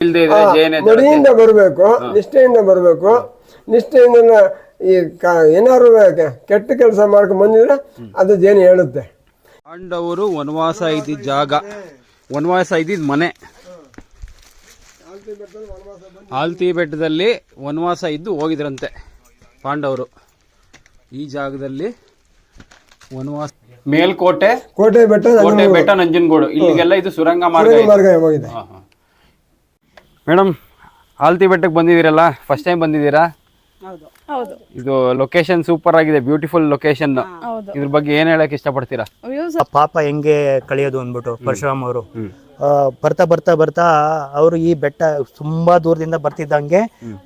ಇಲ್ದೇ ಇದ್ರೆ ಜೇನೆ ಮಡಿಯಿಂದ ಬರಬೇಕು ನಿಷ್ಠೆಯಿಂದ ಬರಬೇಕು. ನಿಷ್ಠೆಯಿಂದ ಈ ಏನಾರು ಏನಾದ್ರು ಕೆಟ್ಟ ಕೆಲಸ ಮಾಡ್ಕೊಂಡು ಬಂದಿದ್ರೆ ಅದು ಜೇನು ಹೇಳುತ್ತೆ. ಪಾಂಡವರು ವನವಾಸ ಇದ್ದಿದ್ದ ಜಾಗ. ವನವಾಸ ಇದ್ದಿದ್ದ ಮನೆ. ಆಲ್ತಿ ಬೆಟ್ಟದಲ್ಲಿ ವನವಾಸ ಇದ್ದು ಹೋಗಿದ್ರಂತೆ ಪಾಂಡವರು. ಈ ಜಾಗದಲ್ಲಿ ವನವಾಸ ಮೇಲ್ಕೋಟೆ ಕೋಟೆ ಬೆಟ್ಟ ಕೋಟೆ ಬೆಟ್ಟ ನಂಜನಗೂಡು. ಇಲ್ಲಿಗೆಲ್ಲ ಇದು ಸುರಂಗ ಮಾರ್ಗ ಇದೆ. ಮಾರ್ಗ ಹೋಗಿದೆ ಹಾ, ಹಾ. ಮೇಡಮ್ ಆಲ್ತಿ ಬೆಟ್ಟಕ್ಕೆ ಬಂದಿದ್ದೀರಲ್ಲ? ಫಸ್ಟ್ ಟೈಮ್ ಬಂದಿದ್ದೀರಾ? ಹೌದು. ಇದು ಲೊಕೇಶನ್ ಸೂಪರ್ ಆಗಿದೆ ಬ್ಯೂಟಿಫುಲ್ ಲೊಕೇಶನ್ ಹೌದು. ಇದ್ರ ಬಗ್ಗೆ ಏನ್ ಹೇಳಕ್ ಇಷ್ಟಪಡ್ತೀರಾ? ಆ ಪಾಪ ಹೆಂಗೆ ಕಳಿಯೋದು ಅಂದ್ಬಿಟ್ಟು ಪರಶುರಾಮ್ ಅವರು. ಬರ್ತಾ ಬರ್ತಾ ಬರ್ತಾ ಅವರು ಈ ಬೆಟ್ಟ ತುಂಬಾ ದೂರದಿಂದ ಬರ್ತಿದ್ದಂಗೆ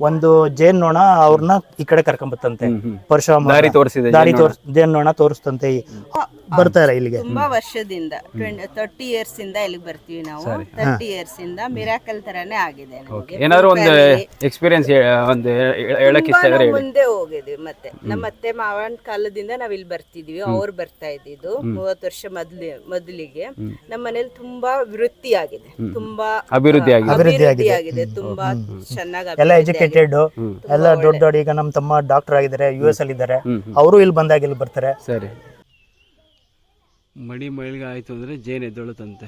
ಒಂದು ಜೇನ್ ನೋಣ ಅವ್ರನ್ನ ಈ ಕಡೆ ಕರ್ಕೊಂಬತ್ತಂತೆ. ಪರಶುರಾಮ ದಾರಿ ತೋರಿಸಿದೆ ದಾರಿ ತೋರ್ಸ್ ಜೇನ್ ನೋಣ ತೋರಿಸ್ತಂತೆ ಬರ್ತಾರೆ ಇಲ್ಲಿಗೆ. ತುಂಬಾ ವರ್ಷದಿಂದ ತರ್ಟಿ ಇಯರ್ಸ್ ಇಂದ ಇಲ್ಲಿಗೆ ಬರ್ತೀವಿ ನಾವು. ತರ್ಟಿ ಇಯರ್ಸ್ ಇಂದ ಮಿರಾಕಲ್ ತರಾನೇ ಆಗಿದೆ ನಮ್ಗೆ. ಏನಾದ್ರು ಒಂದು ಎಕ್ಸ್ಪೀರಿಯನ್ಸ್ ಒಂದು ಹೇಳಕ್ ಇಷ್ಟ ತುಂಬಾ ಇದ್ರೆ ಹೇಳಿ. ಮುಂದೆ ಹೋಗಿದ್ವಿ ಮತ್ತೆ. ನಮ್ಮ ಅತ್ತೆ ಮಾವನ ಕಾಲದಿಂದ ನಾವ್ ಇಲ್ಲಿ ಬರ್ತಿದ್ವಿ. ಅವ್ರು ಬರ್ತಾ ಇದ್ದಿದ್ದು ಮೂವತ್ತು ವರ್ಷ ಮೊದ್ಲಿ ಮೊದಲಿಗೆ. ನಮ್ಮ ಮನೇಲಿ ತುಂಬಾ ವೃತ್ತಿ ಆಗಿದೆ ತುಂಬಾ ಅಭಿವೃದ್ಧಿ ಆಗಿದೆ ಅಭಿವೃದ್ಧಿ ಆಗಿದೆ ತುಂಬಾ ಚೆನ್ನಾಗಿ ಎಲ್ಲ ಎಜುಕೇಟೆಡ್ ಎಲ್ಲ ದೊಡ್ಡ ದೊಡ್ಡ ಈಗ ನಮ್ಮ ತಮ್ಮ ಡಾಕ್ಟರ್ ಆಗಿದ್ದಾರೆ ಯು ಎಸ್ ಅಲ್ಲಿ ಇದ್ದಾರೆ ಅವರು ಇಲ್ಲಿ ಬಂದಾಗ ಇಲ್ಲಿ ಬರ್ತಾರೆ. ಸರಿ. ಮಡಿ ಮೈಲ್ಗೆ ಆಯ್ತು ಅಂದ್ರೆ ಜೇನ್ ಎದ್ದೊಳತಂತೆ.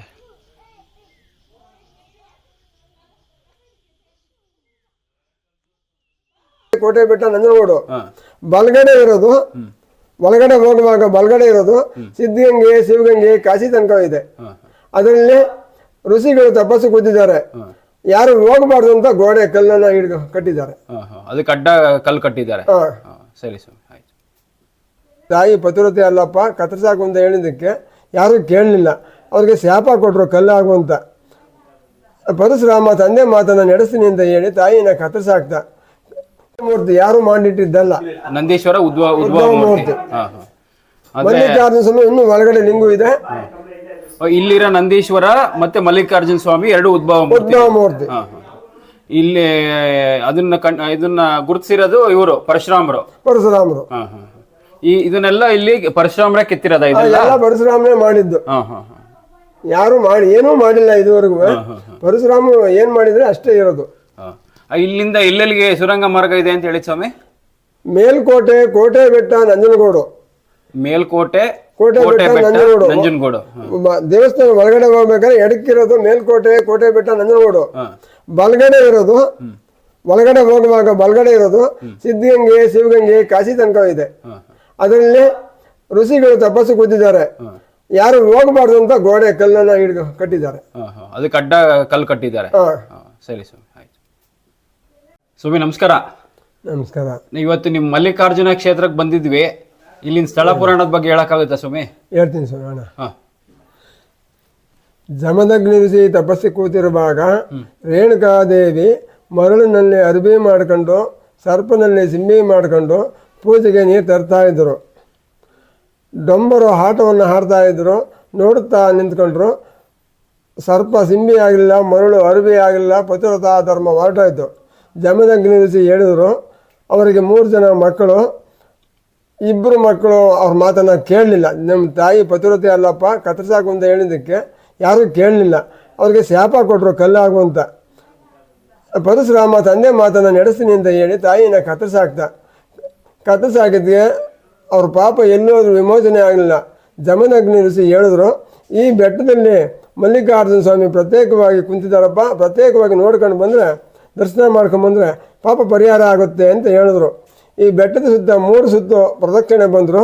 ಕೋಟೆ ಬೆಟ್ಟ ನಂಜನಗೂಡು. ಬಲಗಡೆ ಇರೋದು. ಒಳಗಡೆ ಹೋಗುವಾಗ ಬಲಗಡೆ ಇರೋದು. ಸಿದ್ಧಗಂಗೆ ಶಿವಗಂಗೆ ಕಾಶಿ ತನಕ ಇದೆ. ಅದರಲ್ಲಿ ಋಷಿಗಳು ತಪಸ್ಸು ಕೂತಿದ್ದಾರೆ. ಯಾರು ಹೋಗಬಾರ್ದು ಅಂತ ಗೋಡೆ ಕಲ್ಲನ್ನ ಹಿಡಿದು ಕಟ್ಟಿದ್ದಾರೆ. ಅದಕ್ಕೆ ಅಡ್ಡ ಕಲ್ಲು ಕಟ್ಟಿದ್ದಾರೆ. ಸರಿ ಸ್ವಾಮಿ ಆಯ್ತು. ತಾಯಿ ಪತಿರತೆ ಅಲ್ಲಪ್ಪ ಕತ್ತರಿಸಾಕು ಅಂತ ಹೇಳಿದ್ದಕ್ಕೆ ಯಾರೂ ಕೇಳಲಿಲ್ಲ. ಅವ್ರಿಗೆ ಶಾಪ ಕೊಟ್ಟರು ಕಲ್ಲಾಗು ಅಂತ. ಪರಶುರಾಮ ತಂದೆ ಮಾತನ್ನ ನಡೆಸ್ತೀನಿ ಅಂತ ಹೇಳಿ ತಾಯಿನ ಕತ್ತರಿಸಾಕ್ತ ಮೂರ್ತಿ ಯಾರು ಮಾಡಿಟ್ಟಿದ್ದಲ್ಲ. ನಂದೀಶ್ವರ ಉದ್ವ ಉದ್ಭವ ಮೂರ್ತಿ. ಮಲ್ಲಿಕಾರ್ಜುನ ಸ್ವಾಮಿ ಇನ್ನು ಒಳಗಡೆ ಲಿಂಗು ಇದೆ. ಇಲ್ಲಿರೋ ನಂದೀಶ್ವರ ಮತ್ತೆ ಮಲ್ಲಿಕಾರ್ಜುನ ಸ್ವಾಮಿ ಎರಡು ಉದ್ಭವ ಮೂರ್ತಿ. ಉದ್ಭವ ಮೂರ್ತಿ. ಹಾ ಹಾ. ಇಲ್ಲಿ ಅದನ್ನ ಕಣ್ ಇದನ್ನ ಗುರುತಿಸಿರೋದು ಇವರು ಪರಶುರಾಮರು. ಪರಶುರಾಮರು. ಹಾ ಹಾ ಹಾ. ಈ ಇದನ್ನೆಲ್ಲ ಇಲ್ಲಿ ಪರಶುರಾಮರೇ ಕೆತ್ತಿರೋದ ಇದೆಲ್ಲ? ಎಲ್ಲ ಪರಶುರಾಮನೇ ಮಾಡಿದ್ದು. ಹಾ ಹಾ ಹಾ. ಯಾರು ಮಾಡಿ ಏನೂ ಮಾಡಿಲ್ಲ ಇದುವರೆಗೂ. ಪರಶುರಾಮ ಏನ್ ಮಾಡಿದ್ರೆ ಅಷ್ಟೇ ಇರೋದು. ಹಾ. ಆ, ಇಲ್ಲಿಂದ ಎಲ್ಲೆಲ್ಲಿಗೆ ಸುರಂಗ ಮಾರ್ಗ ಇದೆ ಅಂತ ಹೇಳಿ ಸ್ವಾಮಿ? ಮೇಲ್ಕೋಟೆ ಕೋಟೆ ಬೆಟ್ಟ ನಂಜನಗೂಡು. ಮೇಲ್ಕೋಟೆ ಕೋಟೆ ಬೆಟ್ಟ, ನಂಜನಗೂಡು. ನಂಜನಗೂಡು. ದೇವಸ್ಥಾನ ಒಳಗಡೆ ಹೋಗ್ಬೇಕಾದ್ರೆ ಎಡಕ್ಕಿರೋದು ಮೇಲ್ಕೋಟೆ ಕೋಟೆ ಬೆಟ್ಟ ನಂಜನಗೂಡು. ಬಲಗಡೆ ಇರೋದು. ಒಳಗಡೆ ಹೋಗುವಾಗ ಬಲಗಡೆ ಇರೋದು. ಸಿದ್ಧಗಂಗೆ ಶಿವಗಂಗೆ ಕಾಶಿ ತನಕ ಇದೆ. ಅದರಲ್ಲಿ ಋಷಿಗಳು ತಪಸ್ಸು ಕೂತಿದ್ದಾರೆ. ಯಾರು ಹೋಗಬಾರ್ದು ಅಂತ ಗೋಡೆ ಕಲ್ಲನ್ನ ಹಿಡಿದು ಕಟ್ಟಿದ್ದಾರೆ. ಅದಕ್ಕೆ ಅಡ್ಡ ಕಲ್ಲು ಕಟ್ಟಿದ್ದಾರೆ. ಸರಿ ಸ್ವಾಮಿ ಆಯ್ತು. ಸ್ವಾಮಿ ನಮಸ್ಕಾರ. ನಮಸ್ಕಾರ. ಇವತ್ತು ನಿಮ್ಮ ಮಲ್ಲಿಕಾರ್ಜುನ ಕ್ಷೇತ್ರಕ್ಕೆ ಬಂದಿದ್ವಿ. ಇಲ್ಲಿನ ಸ್ಥಳ ಪುರಾಣದ ಬಗ್ಗೆ ಹೇಳಕ್ಕಾಗುತ್ತಾ ಸ್ವಾಮಿ? ಹೇಳ್ತೀನಿ ಸ್ವಾಮಿ ಅಣ್ಣ. ಋಷಿ ತಪಸ್ಸಿ ಕೂತಿರುವಾಗ ರೇಣುಕಾದೇವಿ ಮರಳಿನಲ್ಲಿ ಅರಿಬಿ ಮಾಡ್ಕೊಂಡು ಸರ್ಪನಲ್ಲಿ ಸಿಂಬಿ ಮಾಡ್ಕೊಂಡು ಪೂಜೆಗೆ ನೀರು ತರ್ತಾ ಇದ್ರು. ಡೊಂಬರು ಆಟವನ್ನು ಹಾಡ್ತಾ ಇದ್ರು. ನೋಡುತ್ತಾ ನಿಂತ್ಕೊಂಡ್ರು. ಸರ್ಪ ಸಿಂಬಿ ಆಗಲಿಲ್ಲ ಮರಳು ಅರಿಬಿ ಆಗಿಲ್ಲ ಪತಿವ್ರತ ಧರ್ಮ ಹೊರಟಾಯಿತು. ಜಮದಗ್ನಿ ಋಷಿ ಹೇಳಿದರು ಅವರಿಗೆ ಮೂರು ಜನ ಮಕ್ಕಳು ಇಬ್ಬರು ಮಕ್ಕಳು ಅವ್ರ ಮಾತನ್ನು ಕೇಳಲಿಲ್ಲ. ನಮ್ಮ ತಾಯಿ ಪತಿವ್ರತೆ ಅಲ್ಲಪ್ಪ, ಕತ್ತರಿಸಾಕು ಅಂತ ಹೇಳಿದ್ದಕ್ಕೆ ಯಾರೂ ಕೇಳಲಿಲ್ಲ. ಅವ್ರಿಗೆ ಶಾಪ ಕೊಟ್ಟರು ಕಲ್ಲಾಗು ಅಂತ. ಪರಶುರಾಮ ತಂದೆ ಮಾತನ್ನು ನಡೆಸ್ತೀನಿ ಅಂತ ಹೇಳಿ ತಾಯಿನ ಕತ್ತರಿಸಾಕ್ತ ಕತ್ತರಿಸಾಕಿದ್ಗೆ ಅವ್ರ ಪಾಪ ಎಲ್ಲೋದ್ರೂ ವಿಮೋಚನೆ ಆಗಲಿಲ್ಲ. ಜಮನಗ್ನಿ ಋಷಿ ಹೇಳಿದ್ರು, ಈ ಬೆಟ್ಟದಲ್ಲಿ ಮಲ್ಲಿಕಾರ್ಜುನ ಸ್ವಾಮಿ ಪ್ರತ್ಯೇಕವಾಗಿ ಕುಂತಿದ್ದಾರಪ್ಪ, ಪ್ರತ್ಯೇಕವಾಗಿ ನೋಡ್ಕೊಂಡು ಬಂದರೆ, ದರ್ಶನ ಮಾಡ್ಕೊಂಬಂದ್ರೆ ಪಾಪ ಪರಿಹಾರ ಆಗುತ್ತೆ ಅಂತ ಹೇಳಿದ್ರು. ಈ ಬೆಟ್ಟದ ಸುತ್ತ ಮೂರು ಸುತ್ತು ಪ್ರದಕ್ಷಿಣೆ ಬಂದರು.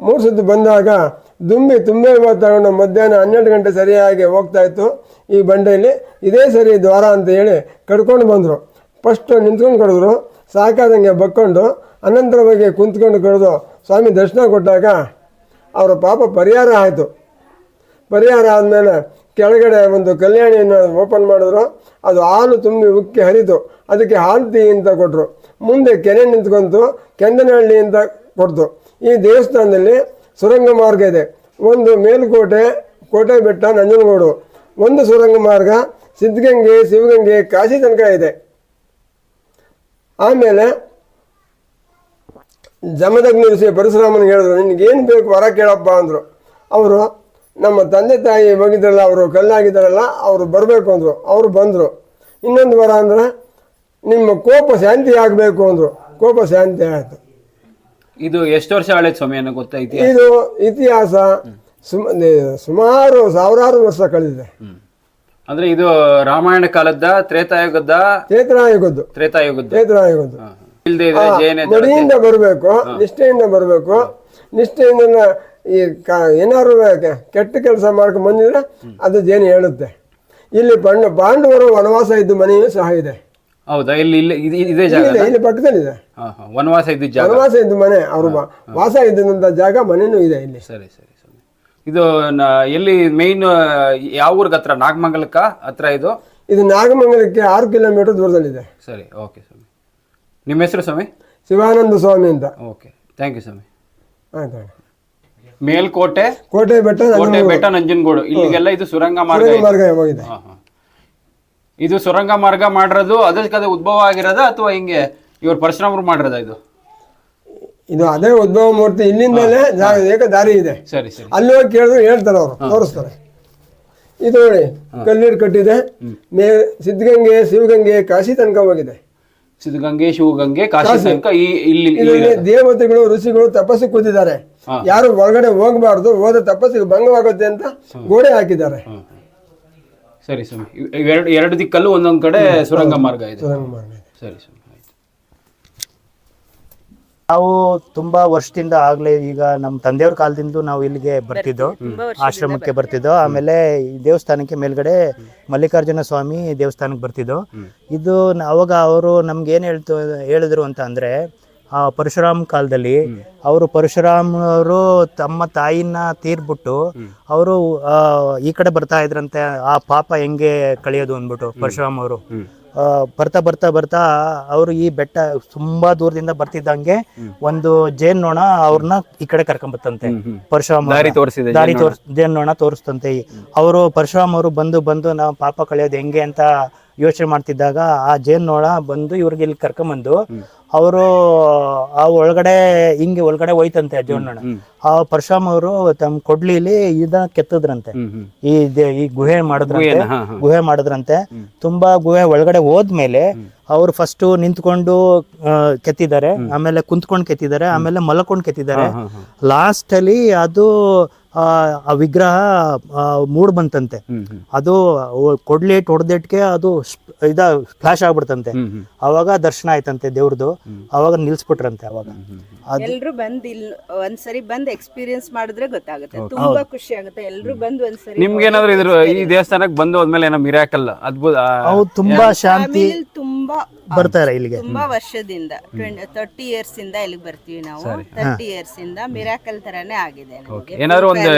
ಮೂರು ಸುತ್ತು ಬಂದಾಗ ದುಂಬಿ ತುಂಬೆ ತಗೊಂಡು ಮಧ್ಯಾಹ್ನ ಹನ್ನೆರಡು ಗಂಟೆ ಸರಿಯಾಗಿ ಹೋಗ್ತಾ ಇತ್ತು ಈ ಬಂಡೆಯಲ್ಲಿ. ಇದೇ ಸರಿ ದ್ವಾರ ಅಂತ ಹೇಳಿ ಕಡ್ಕೊಂಡು ಬಂದರು. ಫಸ್ಟು ನಿಂತ್ಕೊಂಡು ಕಡಿದ್ರು ಸಾಕಾದಂಗೆ ಬಕ್ಕೊಂಡು, ಅನಂತರವಾಗಿ ಕುಂತ್ಕೊಂಡು ಕಡಿದು ಸ್ವಾಮಿ ದರ್ಶನ ಕೊಟ್ಟಾಗ ಅವರ ಪಾಪ ಪರಿಹಾರ ಆಯಿತು. ಪರಿಹಾರ ಆದಮೇಲೆ ಕೆಳಗಡೆ ಒಂದು ಕಲ್ಯಾಣಿಯನ್ನು ಓಪನ್ ಮಾಡಿದ್ರು. ಅದು ಹಾಲು ತುಂಬಿ ಉಕ್ಕಿ ಹರಿತು ಅದಕ್ಕೆ ಹಾಲ್ತಿ ಅಂತ ಕೊಟ್ಟರು ಮುಂದೆ ಕೆರೆ ನಿಂತ್ಕೊಂತು ಕೆಂದನಹಳ್ಳಿಯಿಂದ ಕೊಡ್ತು ಈ ದೇವಸ್ಥಾನದಲ್ಲಿ ಸುರಂಗ ಮಾರ್ಗ ಇದೆ. ಒಂದು ಮೇಲುಕೋಟೆ, ಕೋಟೆ ಬೆಟ್ಟ, ನಂಜನಗೂಡು. ಒಂದು ಸುರಂಗ ಮಾರ್ಗ, ಸಿದ್ಧಗಂಗೆ, ಶಿವಗಂಗೆ, ಕಾಶಿ ತನಕ ಇದೆ. ಆಮೇಲೆ ಜಮದಗ್ನಿ ಋಷಿ ಪರಶುರಾಮನಿಗೆ ಹೇಳಿದ್ರು, ನಿನಗೇನು ಬೇಕು ವರ ಕೇಳಪ್ಪ ಅಂದರು. ಅವರು, ನಮ್ಮ ತಂದೆ ತಾಯಿ ಹೋಗಿದ್ರಲ್ಲ ಅವರು ಕಲ್ಲಾಗಿದ್ದಾರಲ್ಲ, ಅವರು ಬರಬೇಕು ಅಂದರು. ಅವರು ಬಂದರು. ಇನ್ನೊಂದು ವರ ಅಂದ್ರೆ ನಿಮ್ಮ ಕೋಪ ಶಾಂತಿ ಆಗಬೇಕು ಅಂದರು. ಕೋಪ ಶಾಂತಿ ಆಯಿತು. ಇದು ಎಷ್ಟು ವರ್ಷ ಹಳೇದು ಸ್ವಾಮಿ ಅನ್ನೋ ಗೊತ್ತೈತಿ ಇದು ಇತಿಹಾಸ ಸುಮ ಸುಮಾರು ಸಾವಿರಾರು ವರ್ಷ ಕಳೆದಿದೆ. ಅಂದ್ರೆ ಇದು ರಾಮಾಯಣ ಕಾಲದ ತ್ರೇತಾಯುಗದ ತ್ರೇತಾಯುಗದ್ದು. ತ್ರೇತಾಯುಗದ್ದು. ಇದ್ರೆ ಜೇನ ಮಡಿಯಿಂದ ಬರಬೇಕು. ನಿಷ್ಠೆಯಿಂದ ಬರಬೇಕು. ನಿಷ್ಠೆಯಿಂದ ಈ ಕ ಏನಾದ್ರು ಕೆಟ್ಟ ಕೆಲಸ ಮಾಡ್ಕೊಂಡು ಬಂದಿದ್ರೆ ಅದು ಜೇನು ಹೇಳುತ್ತೆ ಇಲ್ಲಿ ಪಂಡ ಪಾಂಡವರು ವನವಾಸ ಇದ್ದು ಮನೆಯೂ ಸಹ ಇದೆ. ಹೌದಾ? ಇಲ್ಲಿ ಇಲ್ಲಿ ಇದು- ಇದೇ ಜಾಗ ಇದೆ ಇಲ್ಲಿ ಪಕ್ಕದಲ್ಲಿದೆ. ಹಾ ಹಾ. ವನವಾಸ ಇದ್ದ ಜಾಗ. ವನವಾಸ ಇದ್ದು ಮನೆ ಅವರು ವಾಸ ಇದ್ದಂತ ಜಾಗ ಮನೆನೂ ಇದೆ ಇಲ್ಲಿ. ಸರಿ ಸರಿ ಸರಿ. ಇದು ನ- ಎಲ್ಲಿ ಮೇನ್ ಯಾವ ಊರ್ಗ್ ಹತ್ರ? ನಾಗಮಂಗಲಕ್ಕ ಹತ್ರ ಇದು? ಇದು ನಾಗಮಂಗಲಕ್ಕೆ ಆರು ಕಿಲೋಮೀಟರ್ ದೂರದಲ್ಲಿದೆ. ಸರಿ ಓಕೆ ಸ್ವಾಮಿ. ನಿಮ್ಮ ಹೆಸರು ಸ್ವಾಮಿ? ಶಿವಾನಂದ ಸ್ವಾಮಿ ಅಂತ. ಓಕೆ. ಥ್ಯಾಂಕ್ ಯು ಸ್ವಾಮಿ. ಆಯ್ತು ಮೇಲ್ಕೋಟೆ? ಕೋಟೆ ಬೆಟ್ಟ ಕೋಟೆ ಬೆಟ್ಟ ನಂಜನಗೂಡು. ಇಲ್ಲಿಗೆಲ್ಲ ಇದು ಸುರಂಗ ಮಾರ್ಗ ಇದೆ. ಮಾರ್ಗ ಹೋಗಿದೆ ಹಾ, ಹಾ. ಇದು ಸುರಂಗ ಮಾರ್ಗ ಮಾಡಿರೋದು ಅದಕ್ಕೆ ಉದ್ಭವ ಆಗಿರೋದ ಅಥವಾ ಹಿಂಗೆ ಇವ್ರು ಪರಶುರಾಮರು ಮಾಡಿರೋದ ಇದು? ಇದು ಅದೇ ಉದ್ಭವ ಮೂರ್ತಿ ಇಲ್ಲಿಂದಲೇ ಏಕ ದಾರಿ ಇದೆ. ಸರಿ ಸರಿ. ಅಲ್ಲಿ ಹೋಗಿ ಕೇಳಿದ್ರು ಹೇಳ್ತಾರೆ ಅವರು ತೋರಿಸ್ತಾರೆ. ಇದು ನೋಡಿ ಕಲ್ಲೀರು ಕಟ್ಟಿದೆ. ಮೇ ಸಿದ್ಧಗಂಗೆ ಶಿವಗಂಗೆ ಕಾಶಿ ತನಕ ಹೋಗಿದೆ. ಸಿದ್ಧಗಂಗೆ ಶಿವಗಂಗೆ ಕಾಶಿ ತನಕ ಈ ಇಲ್ಲಿ ದೇವತೆಗಳು ಋಷಿಗಳು ತಪಸ್ಸು ಕೂತಿದ್ದಾರೆ. ಯಾರು ಒಳಗಡೆ ಹೋಗಬಾರ್ದು ಹೋದ ತಪಸ್ಸಿಗೆ ಭಂಗವಾಗುತ್ತೆ ಅಂತ ಗೋಡೆ ಹಾಕಿದ್ದಾರೆ. ಸರಿ ಸ್ವಾಮಿ ಇವೆರಡು ಎರಡು ದಿಕ್ಕಲ್ಲೂ ಒಂದೊಂದು ಕಡೆ ಸುರಂಗ ಮಾರ್ಗ ಇದೆ. ಸುರಂಗ ಮಾರ್ಗ ಇದೆ. ಸರಿ ಸ್ವಾಮಿ ಆಯ್ತು. ನಾವು ತುಂಬಾ ವರ್ಷದಿಂದ ಆಗ್ಲೇ ಈಗ ನಮ್ಮ ತಂದೆಯವ್ರ ಕಾಲದಿಂದ ನಾವು ಇಲ್ಲಿಗೆ ಬರ್ತಿದ್ದೋ ಆಶ್ರಮಕ್ಕೆ ಬರ್ತಿದ್ದೋ. ಆಮೇಲೆ ಈ ದೇವಸ್ಥಾನಕ್ಕೆ ಮೇಲ್ಗಡೆ ಮಲ್ಲಿಕಾರ್ಜುನ ಸ್ವಾಮಿ ದೇವಸ್ಥಾನಕ್ಕೆ ಬರ್ತಿದ್ದೋ. ಇದು ನ- ಅವಾಗ ಅವರು ನಮ್ಗೆ ಏನ್ ಹೇಳ್ತು ಹೇಳಿದ್ರು ಅಂತ ಅಂದ್ರೆ ಆ ಪರಶುರಾಮ್ ಕಾಲದಲ್ಲಿ ಅವರು ಪರಶುರಾಮರು ತಮ್ಮ ತಾಯಿನ ತೀರ್ಬಿಟ್ಟು ಅವರು ಈ ಕಡೆ ಬರ್ತಾ ಇದ್ರಂತೆ ಆ ಪಾಪ ಹೆಂಗೆ ಕಳಿಯೋದು ಅಂದ್ಬಿಟ್ಟು ಪರಶುರಾಮ್ ಅವರು. ಬರ್ತಾ ಬರ್ತಾ ಬರ್ತಾ ಅವರು ಈ ಬೆಟ್ಟ ತುಂಬಾ ದೂರದಿಂದ ಬರ್ತಿದ್ದಂಗೆ ಒಂದು ಜೇನ್ ನೋಣ ಅವ್ರನ್ನ ಈ ಕಡೆ ಕರ್ಕೊಂಬತ್ತಂತೆ. ಪರಶುರಾಮ್ ದಾರಿ ತೋರ್ಸ್ ಜೇನ್ ನೋಣ ತೋರಿಸ್ತಂತೆ ಅವರು ಪರಶುರಾಮ್ ಅವರು ಬಂದು ಬಂದು ನಾವು ಪಾಪ ಕಳೆಯೋದು ಹೆಂಗೆ? ಅಂತ ಯೋಚನೆ ಮಾಡ್ತಿದ್ದಾಗ ಆ ಜೇನ್ ಬಂದು ಇವ್ರಿಗೆ ಇಲ್ಲಿ ಕರ್ಕೊಂಬಂದು ಅವರು ಆ ಒಳಗಡೆ ಹಿಂಗೆ ಒಳಗಡೆ ಹೋಯ್ತಂತೆ ಆ ಜೇನ್ ಆ ಪರಶುರಾಮ್ ಅವರು ತಮ್ಮ ಕೊಡ್ಲಿಲಿ ಇದ ಕೆತ್ತದ್ರಂತೆ. ಈ ಈ ಗುಹೆ ಮಾಡಿದ್ರಂತೆ. ಗುಹೆ ಮಾಡಿದ್ರಂತೆ. ತುಂಬಾ ಗುಹೆ ಒಳಗಡೆ ಹೋದ್ಮೇಲೆ ಅವ್ರು ಫಸ್ಟ್ ನಿಂತ್ಕೊಂಡು ಕೆತ್ತಿದ್ದಾರೆ. ಆಮೇಲೆ ಕುಂತ್ಕೊಂಡು ಕೆತ್ತಿದ್ದಾರೆ. ಆಮೇಲೆ ಮಲ್ಕೊಂಡು ಕೆತ್ತಿದ್ದಾರೆ. ಲಾಸ್ಟ್ ಅಲ್ಲಿ ಅದು ಆ, ಆ ವಿಗ್ರಹ ಆ, ಮೂಡ್ ಬಂತಂತೆ. ಅದು ಕೊಡ್ಲೇಟ್ ಹೊಡೆದೇಟ್ಗೆ ಅದು ಇದ ಫ್ಲಾಶ್ ಆಗ್ಬಿಡ್ತಂತೆ. ಅವಾಗ ದರ್ಶನ ಆಯ್ತಂತೆ ದೇವ್ರದು. ಅವಾಗ ನಿಲ್ಸ್ಬಿಟ್ರಂತೆ ಅವಾಗ. ಎಲ್ರು ಬಂದ್ ಇಲ್ ಒಂದ್ಸರಿ ಬಂದ್ ಎಕ್ಸ್ಪೀರಿಯನ್ಸ್ ಮಾಡಿದ್ರೆ ಗೊತ್ತಾಗುತ್ತೆ. ತುಂಬಾ ಖುಷಿ ಆಗುತ್ತೆ. ಎಲ್ರು ಬಂದ್ ಒಂದ್ಸರಿ ನಿಮ್ಗೇನಾದ್ರು ಇದ್ರ ಈ ದೇವಸ್ಥಾನಕ್ಕೆ ಬಂದು ಹೋದ್ಮೇಲೆ ಏನೋ ಮಿರಾಕಲ್ ಅದ್ಭುತ ಹೌದು ತುಂಬಾ ಶಾಂತಿ. ತುಂಬಾ ಬರ್ತಾರೆ ಇಲ್ಲಿಗೆ? ತುಂಬಾ ವರ್ಷದಿಂದ ತರ್ಟಿ ಇಯರ್ಸ್ ಇಂದ ಇಲ್ಲಿಗೆ ಬರ್ತೀವಿ ನಾವು. ತರ್ಟಿ ಇಯರ್ಸ್ ಇಂದ ಮಿರಾಕಲ್ ತರಾನೇ ಆಗಿದೆ ನಮ್ಗೆ. ಏನಾದ್ರು ಒಂದು.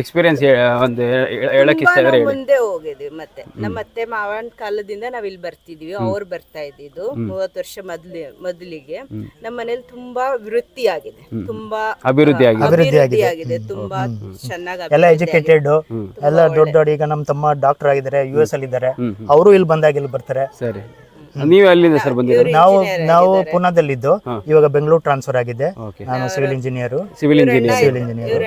ಎಕ್ಸ್ಪೀರಿಯನ್ಸ್ ಒಂದು ಹೇ- ಹೇಳಕ್ ಇಷ್ಟ ತುಂಬಾ ಇದ್ರೆ ಹೇಳಿ. ಮುಂದೆ ಹೋಗಿದ್ವಿ ಮತ್ತೆ. ನಮ್ಮ ಅತ್ತೆ ಮಾವನ ಕಾಲದಿಂದ ನಾವ್ ಇಲ್ಲಿ ಬರ್ತಿದ್ವಿ ಅವ್ರು ಬರ್ತಾ ಇದ್ದಿದ್ದು ಮೂವತ್ತು ವರ್ಷ ಮೊದ್ಲು ಮೊದಲಿಗೆ. ನಮ್ಮ ಮನೇಲಿ ತುಂಬಾ ವೃತ್ತಿ ಆಗಿದೆ ತುಂಬಾ ಅಭಿವೃದ್ಧಿ ಆಗಿದೆ ಅಭಿವೃದ್ಧಿ ಆಗಿದೆ ತುಂಬಾ ಚೆನ್ನಾಗಿ ಎಲ್ಲ ಎಜುಕೇಟೆಡ್ ಎಲ್ಲ ದೊಡ್ಡ ದೊಡ್ಡ ಈಗ ನಮ್ಮ ತಮ್ಮ ಡಾಕ್ಟರ್ ಆಗಿದ್ದಾರೆ ಯು ಎಸ್ ಅಲ್ಲಿ ಇದ್ದಾರೆ ಅವರು ಇಲ್ಲಿ ಬಂದಾಗ ಇಲ್ಲಿ ಬರ್ತಾರೆ. ಸರಿ. ನೀವು ಅಲ್ಲಿಂದ ಸರ್ ಬಂದಿರೋದು? ನಾವು ನಾವು ಪುನಾದಲ್ಲಿದ್ದು ಇವಾಗ ಬೆಂಗಳೂರು ಟ್ರಾನ್ಸ್ಫರ್ ಆಗಿದೆ. ನಾನು civil engineer civil engineer civil engineer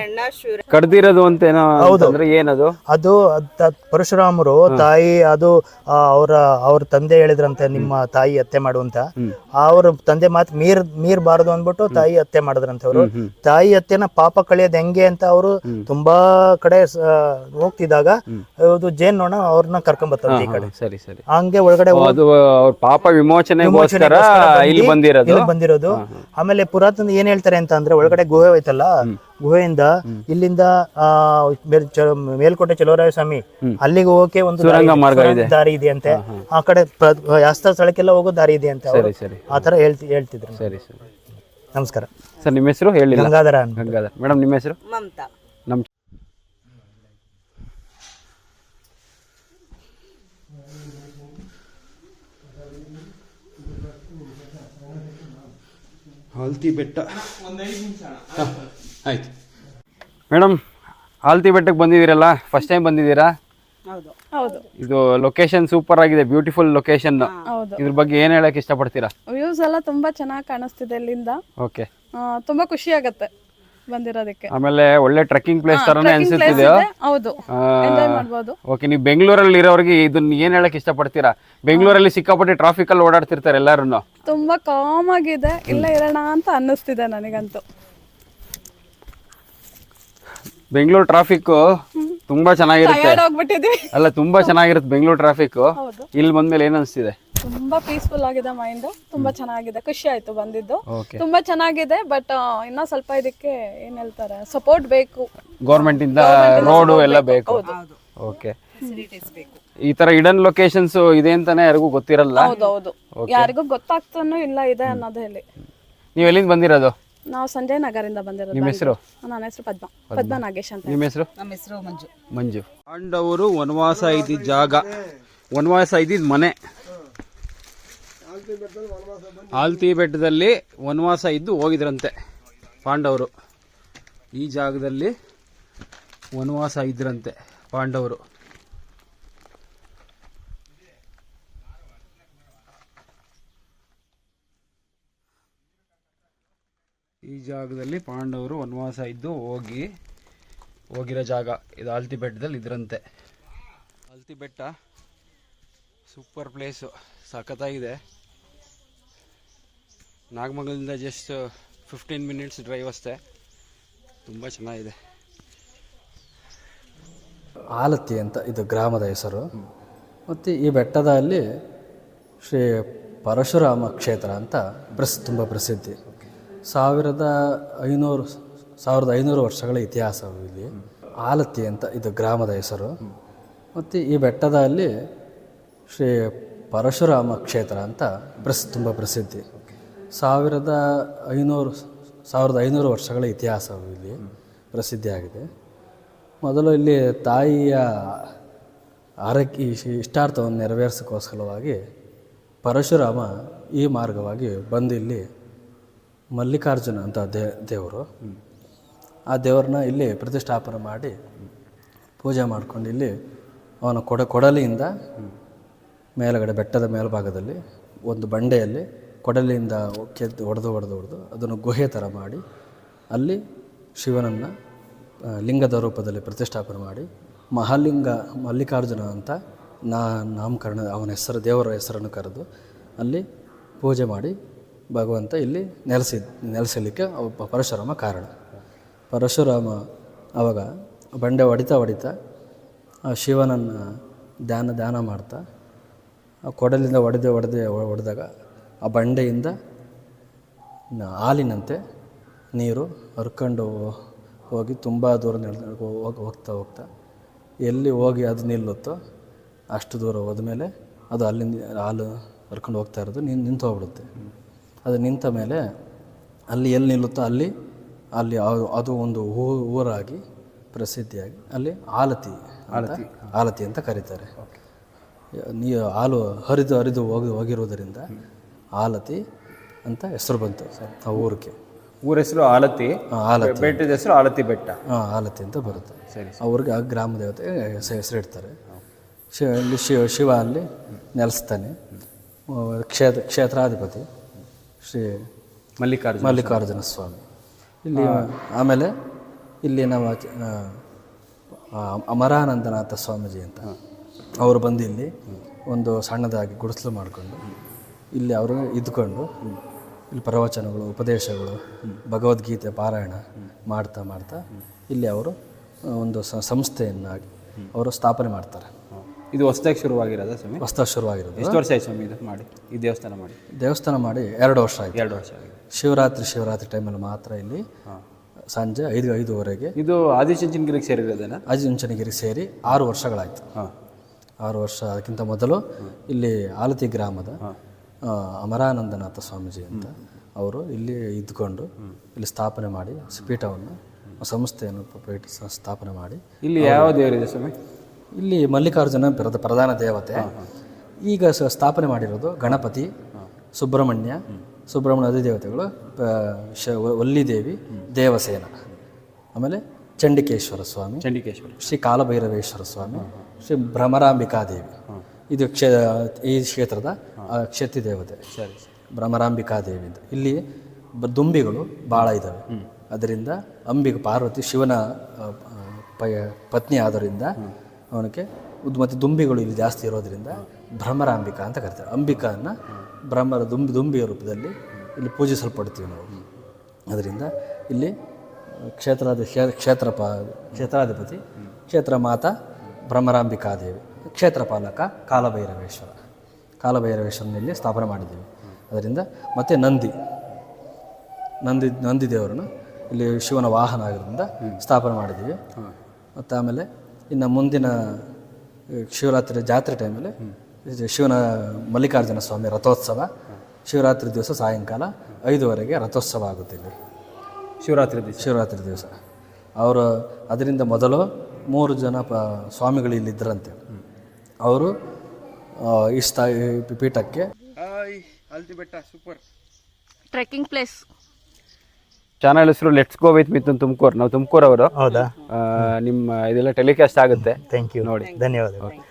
ಕಡ್ದಿರೋದು ಅಂತ ಏನೋ ಅಂದ್ರೆ ಏನದು? ಅದು ಪರಶುರಾಮರು ತಾಯಿ ಅದು ಆ, ಅವರ ಅವ್ರ ತಂದೆ ಹೇಳಿದ್ರಂತೆ ನಿಮ್ಮ ತಾಯಿ ಹತ್ಯೆ ಮಾಡು ಅಂತ ಅವ್ರ ತಂದೆ ಮಾತ್ ಮೀರ್ ಮೀರ್ಬಾರದು ಅಂದ್ಬಿಟ್ಟು ತಾಯಿ ಹತ್ಯೆ ಮಾಡಿದ್ರಂತೆ ಅವರು. ತಾಯಿ ಹತ್ಯೆನ ಪಾಪ ಕಳಿಯೋದ್ ಹೆಂಗೆ ಅಂತ ಅವರು ತುಂಬಾ ಕಡೆ ಸ- ಹೋಗ್ತಿದ್ದಾಗ ಅದು ಜೇನ್ ನೋಣ ಅವ್ರನ್ನ ಕರ್ಕೊಂಡ್ ಬರ್ತಾರೆ ಈ ಕಡೆ. ಸರಿ ಸರಿ. ಹಂಗೆ ಒಳಗಡೆ ಓ, ಅದು ಅವ್ರ ಪಾಪ ವಿಮೋಚನೆಗೋಸ್ಕರ ಬಂದು ಇಲ್ಲಿ ಬಂದಿರೋದು. ಇಲ್ಲಿ ಬಂದಿರೋದು. ಆಮೇಲೆ ಪುರಾತನ ಏನ್ ಹೇಳ್ತಾರೆ ಅಂತ ಅಂದ್ರೆ ಒಳಗಡೆ ಗುಹೆ ಹೋಯ್ತಲ್ಲ ಗುಹೆಯಿಂದ ಇಲ್ಲಿಂದ ಆ ಮೇಲ್- ಚ- ಮೇಲ್ಕೋಟೆ ಚಲೋರಾಯ ಸ್ವಾಮಿ ಅಲ್ಲಿಗೆ ಹೋಗಕ್ಕೆ ಒಂದು ದಾರಿ ಸುರಂಗ ಇದೆ. ಮಾರ್ಗ ಇದೆ. ದಾರಿ ಇದೆ ಅಂತೆ. ಆ ಕಡೆ ಪ್ರ- ಯಾಸ್ತ ಸ್ಥಳಕ್ಕೆಲ್ಲ ಹೋಗೋ ದಾರಿ ಇದೆ ಅಂತ ಸರಿ ಸರಿ. ಆ ತರ ಹೇಳ್ತಿ ಹೇಳ್ತಿದ್ರು. ಸರಿ ಸರಿ. ನಮಸ್ಕಾರ. ಸರ್ ನಿಮ್ಮ ಹೆಸರು ಹೇಳಿ ಗಂಗಾಧರ ಅಂತ. ಗಂಗಾಧರ್. ಮೇಡಮ್ ನಿಮ್ಮ ಹೆಸರು? ಮಮತಾ ನಮ್ಮ ಆಲ್ತಿ ಬೆಟ್ಟ. ಆಯ್ತು. ಮೇಡಮ್ ಆಲ್ತಿ ಬೆಟ್ಟಕ್ಕೆ ಬಂದಿದ್ದೀರಲ್ಲ? ಫಸ್ಟ್ ಟೈಮ್ ಬಂದಿದ್ದೀರಾ? ಹೌದು. ಇದು ಲೊಕೇಶನ್ ಸೂಪರ್ ಆಗಿದೆ ಬ್ಯೂಟಿಫುಲ್ ಲೊಕೇಶನ್ ಹೌದು. ಇದ್ರ ಬಗ್ಗೆ ಏನ್ ಹೇಳಕ್ ಇಷ್ಟಪಡ್ತೀರಾ? ವ್ಯೂಸ್ ಎಲ್ಲ ತುಂಬಾ ಚೆನ್ನಾಗಿ ಕಾಣಿಸ್ತಿದೆ ಇಲ್ಲಿಂದ. ಓಕೆ ತುಂಬಾ ಖುಷಿ ಆಗತ್ತೆ. ಬಂದಿರೋದಕ್ಕೆ. ಆಮೇಲೆ ಒಳ್ಳೆ ಟ್ರೆಕ್ಕಿಂಗ್ ಪ್ಲೇಸ್ ತರನೇ ಅನ್ಸುತ್ತಿದೆ ಹೌದು. ಎಂಜಾಯ್ ಮಾಡ್ಬೋದು. ಓಕೆ ನೀವು ಬೆಂಗಳೂರಲ್ಲಿ ಇರೋರಿಗೆ ಇದನ್ನ ಏನ್ ಹೇಳಕ್ ಇಷ್ಟಪಡ್ತೀರಾ? ಬೆಂಗಳೂರಲ್ಲಿ ಸಿಕ್ಕಾಪಟ್ಟೆ ಟ್ರಾಫಿಕ್ ಅಲ್ಲಿ ಓಡಾಡ್ತಿರ್ತಾರೆ ಎಲ್ಲಾರು ತುಂಬಾ ಕಾಮ್ ಆಗಿದೆ. ಇಲ್ಲ ಇರೋಣ ಅಂತ ಅನ್ನಿಸ್ತಿದೆ ನನಗಂತೂ. ಬೆಂಗಳೂರು ಟ್ರಾಫಿಕ್ ತುಂಬಾ ಚೆನ್ನಾಗಿರುತ್ತೆ. ಟಯರ್ಡ್ ಅಲ್ಲ ತುಂಬಾ ಚೆನ್ನಾಗಿರುತ್ತೆ ಬೆಂಗಳೂರು ಟ್ರಾಫಿಕ್ ಹೌದು. ಇಲ್ಲಿ ಬಂದ್ಮೇಲೆ ಏನ್ ಅನ್ಸ್ತಿದೆ? ತುಂಬಾ ಪೀಸ್ಫುಲ್ ಆಗಿದೆ ಮೈಂಡ್ ತುಂಬಾ ಚೆನ್ನಾಗಿದೆ. ಖುಷಿ ಆಯ್ತು ಬಂದಿದ್ದು. ತುಂಬಾ ಚೆನ್ನಾಗಿದೆ ಬಟ್ ಇನ್ನ ಸ್ವಲ್ಪ ಇದಕ್ಕೆ ಏನ್ ಹೇಳ್ತಾರೆ ಸಪೋರ್ಟ್ ಬೇಕು. ಗೌರ್ಮೆಂಟ್ ಇಂದ ರೋಡು ಎಲ್ಲ ಬೇಕು. ಓಕೆ ಈ ತರ ಇಡನ್ ಲೊಕೇಶನ್ಸ್ ಇದೆ ಅಂತಾನೆ ಯಾರಿಗೂ ಗೊತ್ತಿರಲ್ಲ? ಹೌದೌದು ಯಾರಿಗೂ ಗೊತ್ತಾಗ್ತಾನು ಇಲ್ಲ ಇದೆ ಅನ್ನೋದು ಹೇಳಿ ನೀವ್ ಎಲ್ಲಿಂದ ಬಂದಿರೋದು? ನಾವು ಸಂಜಯ್ ನಗರಿಂದ ಬಂದಿರೋದು ನಿಮ್ಮ ಹೆಸರು? ನನ್ನ ಹೆಸರು ಪದ್ಮ. ಪದ್ಮ ನಾಗೇಶ್ ಅಂತ. ನಿಮ್ಮ ಹೆಸರು? ನಮ್ಮ ಹೆಸರು ಮಂಜು. ಮಂಜು. ಪಾಂಡವರು ವನವಾಸ ಇದ್ದಿದ್ದ ಜಾಗ. ವನವಾಸ ಇದ್ದಿದ್ದ ಮನೆ. ಆಲ್ತಿ ಬೆಟ್ಟದಲ್ಲಿ ವನವಾಸ ಇದ್ದು ಹೋಗಿದ್ರಂತೆ ಪಾಂಡವರು. ಈ ಜಾಗದಲ್ಲಿ ವನವಾಸ ಇದ್ರಂತೆ ಪಾಂಡವರು. ಈ ಜಾಗದಲ್ಲಿ ಪಾಂಡವರು ವನವಾಸ ಇದ್ದು ಹೋಗಿ ಹೋಗಿರೋ ಜಾಗ. ಇದು ಆಲ್ತಿ ಬೆಟ್ಟದಲ್ಲಿ ಇದ್ರಂತೆ. ಆಲ್ತಿ ಬೆಟ್ಟ. Super place. ಸಖತ್ತಾಗಿದೆ. ನಾಗಮಂಗಲದಿಂದ ಜಸ್ಟ್ ಫಿಫ್ಟೀನ್ ಮಿನಿಟ್ಸ್ ಡ್ರೈವ್ ಅಷ್ಟೇ. ತುಂಬ ಚೆನ್ನಾಗಿದೆ. ಆಲತಿ ಅಂತ ಇದು ಗ್ರಾಮದ ಹೆಸರು. ಮತ್ತು ಈ ಬೆಟ್ಟದಲ್ಲಿ ಶ್ರೀ ಪರಶುರಾಮ ಕ್ಷೇತ್ರ ಅಂತ ಪ್ರಸ್ ತುಂಬ ಪ್ರಸಿದ್ಧಿ. ಸಾವಿರದ ಐನೂರು ಸಾವಿರದ ಐನೂರು ವರ್ಷಗಳ ಇತಿಹಾಸವು ಇಲ್ಲಿ. ಆಲತಿ ಅಂತ ಇದು ಗ್ರಾಮದ ಹೆಸರು. ಮತ್ತು ಈ ಬೆಟ್ಟದ ಅಲ್ಲಿ ಶ್ರೀ ಪರಶುರಾಮ ಕ್ಷೇತ್ರ ಅಂತ ಪ್ರಸ್, ತುಂಬ ಪ್ರಸಿದ್ಧಿ. ಸಾವಿರದ ಐನೂರು ಸಾವಿರದ ಐನೂರು ವರ್ಷಗಳ ಇತಿಹಾಸವು ಇಲ್ಲಿ ಪ್ರಸಿದ್ಧಿಯಾಗಿದೆ. ಮೊದಲು ಇಲ್ಲಿ ತಾಯಿಯ ಆರೈಕೆ ಇಷ್ಟಾರ್ಥವನ್ನು ನೆರವೇರಿಸೋಕ್ಕೋಸ್ಕರವಾಗಿ ಪರಶುರಾಮ ಈ ಮಾರ್ಗವಾಗಿ ಬಂದು ಇಲ್ಲಿ ಮಲ್ಲಿಕಾರ್ಜುನ ಅಂತ ದೇ, ದೇವರು. ಆ ದೇವ್ರನ್ನ ಇಲ್ಲಿ ಪ್ರತಿಷ್ಠಾಪನೆ ಮಾಡಿ ಪೂಜೆ ಮಾಡ್ಕೊಂಡು ಇಲ್ಲಿ ಅವನ ಕೊಡ, ಕೊಡಲಿಯಿಂದ ಮೇಲುಗಡೆ ಬೆಟ್ಟದ ಮೇಲ್ಭಾಗದಲ್ಲಿ ಒಂದು ಬಂಡೆಯಲ್ಲಿ ಕೊಡಲಿಯಿಂದ ಕೆದ್ದು ಒಡೆದು ಹೊಡೆದು ಹೊಡೆದು ಅದನ್ನು ಗುಹೆ ಥರ ಮಾಡಿ ಅಲ್ಲಿ ಶಿವನನ್ನು ಲಿಂಗದ ರೂಪದಲ್ಲಿ ಪ್ರತಿಷ್ಠಾಪನೆ ಮಾಡಿ ಮಹಾಲಿಂಗ, ಮಲ್ಲಿಕಾರ್ಜುನ ಅಂತ ನಾ, ನಾಮಕರಣ, ಅವನ ಹೆಸರು, ದೇವರ ಹೆಸರನ್ನು ಕರೆದು ಅಲ್ಲಿ ಪೂಜೆ ಮಾಡಿ ಭಗವಂತ ಇಲ್ಲಿ ನೆಲೆಸಿ, ನೆಲೆಸಲಿಕ್ಕೆ ಪರಶುರಾಮ ಕಾರಣ. ಪರಶುರಾಮ ಅವಾಗ ಬಂಡೆ ಹೊಡಿತಾ ಹೊಡಿತಾ ಶಿವನನ್ನು ಧ್ಯಾನ ಧ್ಯಾನ ಮಾಡ್ತಾ, ಆ ಕೊಡಲಿಂದ ಹೊಡೆದು ಹೊಡೆದು ಹೊಡೆದಾಗ ಆ ಬಂಡೆಯಿಂದ ಹಾಲಿನಂತೆ ನೀರು ಹರ್ಕೊಂಡು ಹೋಗಿ ತುಂಬ ದೂರ ಹೋಗಿ, ಹೋಗ್ತಾ ಹೋಗ್ತಾ, ಎಲ್ಲಿ ಹೋಗಿ ಅದು ನಿಲ್ಲುತ್ತೋ ಅಷ್ಟು ದೂರ ಹೋದ್ಮೇಲೆ ಅದು ಅಲ್ಲಿಂದ ಹಾಲು ಹರ್ಕೊಂಡು ಹೋಗ್ತಾ ಇರೋದು ನಿಂತು ಹೋಗ್ಬಿಡುತ್ತೆ. ಅದು ನಿಂತ ಮೇಲೆ ಅಲ್ಲಿ ಎಲ್ಲಿ ನಿಲ್ಲುತ್ತೋ ಅಲ್ಲಿ ಅಲ್ಲಿ ಅದು- ಒಂದು ಊ ಊರಾಗಿ ಪ್ರಸಿದ್ಧಿಯಾಗಿ ಅಲ್ಲಿ ಆಲತಿ ಆಲತಿ ಆಲತಿ ಅಂತ ಕರೀತಾರೆ. ನೀ ಹಾಲು ಹರಿದು ಹರಿದು ಹೋಗಿ ಹೋಗಿರುವುದರಿಂದ ಆಲತಿ ಅಂತ ಹೆಸರು ಬಂತು ಆ ಊರಿಗೆ. ಊರ ಹೆಸರು ಆಲತಿ ಆಲತಿ. ಬೆಟ್ಟದ ಹೆಸರು ಆಲತಿ ಬೆಟ್ಟ. ಹಾಂ ಆಲತಿ ಅಂತ ಬರುತ್ತೆ. ಆ ಊರಿಗೆ ಆ ಗ್ರಾಮ ದೇವತೆ ಹೆಸರು ಹೆಸರಿಡ್ತಾರೆ ಶಿವ ಇಲ್ಲಿ ಶಿವ ಶಿವ ಅಲ್ಲಿ ನೆಲೆಸ್ತಾನೆ. ಕ್ಷೇತ್ರ ಕ್ಷೇತ್ರಾಧಿಪತಿ. ಶ್ರೀ ಮಲ್ಲಿಕಾರ್ಜುನ ಮಲ್ಲಿಕಾರ್ಜುನ ಸ್ವಾಮಿ. ಇಲ್ಲಿ ಆಮೇಲೆ ಇಲ್ಲಿ ನಮ್ಮ ಅಮರಾನಂದನಾಥ ಸ್ವಾಮೀಜಿ ಅಂತ ಅವರು ಬಂದು ಇಲ್ಲಿ ಒಂದು ಸಣ್ಣದಾಗಿ ಗುಡಿಸಲು ಮಾಡಿಕೊಂಡು ಇಲ್ಲಿ ಅವರು ಇದ್ಕೊಂಡು ಇಲ್ಲಿ ಪ್ರವಚನಗಳು ಉಪದೇಶಗಳು ಭಗವದ್ಗೀತೆ ಪಾರಾಯಣ ಮಾಡ್ತಾ ಮಾಡ್ತಾ ಇಲ್ಲಿ ಅವರು ಒಂದು ಸಂಸ್ಥೆಯನ್ನಾಗಿ ಅವರು ಸ್ಥಾಪನೆ ಮಾಡ್ತಾರೆ. ಇದು ಹೊಸದಾಗಿ ಶುರುವಾಗಿರೋದಾ ಸ್ವಾಮಿ? ಹೊಸ್ದಾಗಿ ಶುರುವಾಗಿರೋದು? ಎಷ್ಟು ವರ್ಷ ಆಯ್ತು ಸ್ವಾಮಿ ಇದು ಮಾಡಿ ಈ ದೇವಸ್ಥಾನ ಮಾಡಿ? ದೇವಸ್ಥಾನ ಮಾಡಿ ಎರಡು ವರ್ಷ ಆಯಿತು. ಎರಡು ವರ್ಷ ಆಗಿದೆ. ಶಿವರಾತ್ರಿ ಶಿವರಾತ್ರಿ ಟೈಮಲ್ಲಿ ಮಾತ್ರ ಇಲ್ಲಿ ಸಂಜೆ ಐದು ಐದುವರೆಗೆ ಇದು ಆದಿಚುಂಚನಗಿರಿಗೆ ಸೇರಿರೋದೇನಾ? ಆದಿಚುಂಚನಗಿರಿಗೆ ಸೇರಿ ಆರು ವರ್ಷಗಳಾಯಿತು. ಹಾಂ. ಆರು ವರ್ಷ ಅದಕ್ಕಿಂತ ಮೊದಲು ಇಲ್ಲಿ ಆಲತಿ ಗ್ರಾಮದ ಅಮರಾನಂದನಾಥ ಸ್ವಾಮೀಜಿ ಅಂತ ಅವರು ಇಲ್ಲಿ ಇದ್ದುಕೊಂಡು ಇಲ್ಲಿ ಸ್ಥಾಪನೆ ಮಾಡಿ ಪೀಠವನ್ನು ಸಂಸ್ಥೆಯನ್ನು ಸ್ಥಾಪನೆ ಮಾಡಿ ಇಲ್ಲಿ ಯಾವ ದೇವರಿದೆ ಸ್ವಾಮಿ? ಇಲ್ಲಿ ಮಲ್ಲಿಕಾರ್ಜುನ ಪ್ರದ ಪ್ರಧಾನ ದೇವತೆ. ಈಗ ಸ- ಸ್ಥಾಪನೆ ಮಾಡಿರೋದು ಗಣಪತಿ ಸುಬ್ರಹ್ಮಣ್ಯ ಸುಬ್ರಹ್ಮಣ್ಯ ಅಧಿದೇವತೆಗಳು ಪ- ಶ ವಲ್ಲಿದೇವಿ ದೇವಸೇನ. ಆಮೇಲೆ ಚಂಡಿಕೇಶ್ವರ ಸ್ವಾಮಿ ಚಂಡಿಕೇಶ್ವರ. ಶ್ರೀ ಕಾಲಭೈರವೇಶ್ವರ ಸ್ವಾಮಿ ಶ್ರೀ ಭ್ರಮರಾಂಬಿಕಾದೇವಿ ಇದು ಕ್ಷೇ ಈ ಕ್ಷೇತ್ರದ ಆ, ಕ್ಷೇತ್ರ ದೇವತೆ. ಸರಿ ಭ್ರಮರಾಂಬಿಕಾದೇವಿ ಅಂತ. ಇಲ್ಲಿ ಬ- ದುಂಬಿಗಳು ಭಾಳ ಇದ್ದಾವೆ ಅದರಿಂದ ಅಂಬಿಗೆ ಪಾರ್ವತಿ ಶಿವನ ಆ, ಆ, ಪಯ ಪತ್ನಿ ಆದ್ದರಿಂದ ಅವನಿಗೆ ಉದ್- ಮತ್ತು ದುಂಬಿಗಳು ಇಲ್ಲಿ ಜಾಸ್ತಿ ಇರೋದ್ರಿಂದ ಭ್ರಮರಾಂಬಿಕಾ ಅಂತ ಕರಿತಾರೆ. ಅಂಬಿಕಾನ ಭ್ರಮರ ದುಂಬಿ ದುಂಬಿಯ ರೂಪದಲ್ಲಿ ಇಲ್ಲಿ ಪೂಜಿಸಲ್ಪಡ್ತೀವಿ ನಾವು. ಅದರಿಂದ ಇಲ್ಲಿ ಕ್ಷೇತ್ರಾಧಿ ಕ್ಷೇತ್ರ ಪಾ ಕ್ಷೇತ್ರಾಧಿಪತಿ ಕ್ಷೇತ್ರ ಮಾತಾ ಭ್ರಮರಾಂಬಿಕಾದೇವಿ ದೇವಿ ಕ್ಷೇತ್ರಪಾಲಕ ಕಾಲಭೈರವೇಶ್ವರ. ಕಾಲಭೈರವೇಶ್ವರನಲ್ಲಿ ಸ್ಥಾಪನೆ ಮಾಡಿದ್ದೀವಿ. ಅದರಿಂದ ಮತ್ತು ನಂದಿ. ನಂದಿ ನಂದಿ ದೇವರನ್ನು ಇಲ್ಲಿ ಶಿವನ ವಾಹನ ಆಗಿರೋದ್ರಿಂದ ಸ್ಥಾಪನೆ ಮಾಡಿದ್ದೀವಿ. ಮತ್ತು ಆಮೇಲೆ ಇನ್ನು ಮುಂದಿನ ಶಿವರಾತ್ರಿ ಜಾತ್ರೆ ಟೈಮಲ್ಲಿ ಶಿವನ ಮಲ್ಲಿಕಾರ್ಜುನ ಸ್ವಾಮಿ ರಥೋತ್ಸವ. ಶಿವರಾತ್ರಿ ದಿವಸ ಸಾಯಂಕಾಲ ಐದುವರೆಗೆ ರಥೋತ್ಸವ ಆಗುತ್ತೆ ಇಲ್ಲಿ. ಶಿವರಾತ್ರಿ ದಿವಸ. ಶಿವರಾತ್ರಿ ದಿವಸ. ಅವರು ಅದರಿಂದ ಮೊದಲು ಮೂರು ಜನ ಪ ಸ್ವಾಮಿಗಳು ಇಲ್ಲಿದ್ದರಂತೆ ಅವರು ಇಷ್ಟ ಈ ಪೀಠಕ್ಕೆ ಈ ಪೀಠಕ್ಕೆ ಟ್ರೆಕ್ಕಿಂಗ್ ಪ್ಲೇಸ್ ಚಾನಲ್ ಹೆಸರು let's go with Mithun Tumakuru ನಾವು ತುಮಕೂರವರು. ಹೌದಾ? ನಿಮ್ಮ ಇದೆಲ್ಲ ಟೆಲಿಕಾಸ್ಟ್ ಆಗುತ್ತೆ. ಥ್ಯಾಂಕ್ ಯು ನೋಡಿ. ಧನ್ಯವಾದಗಳು.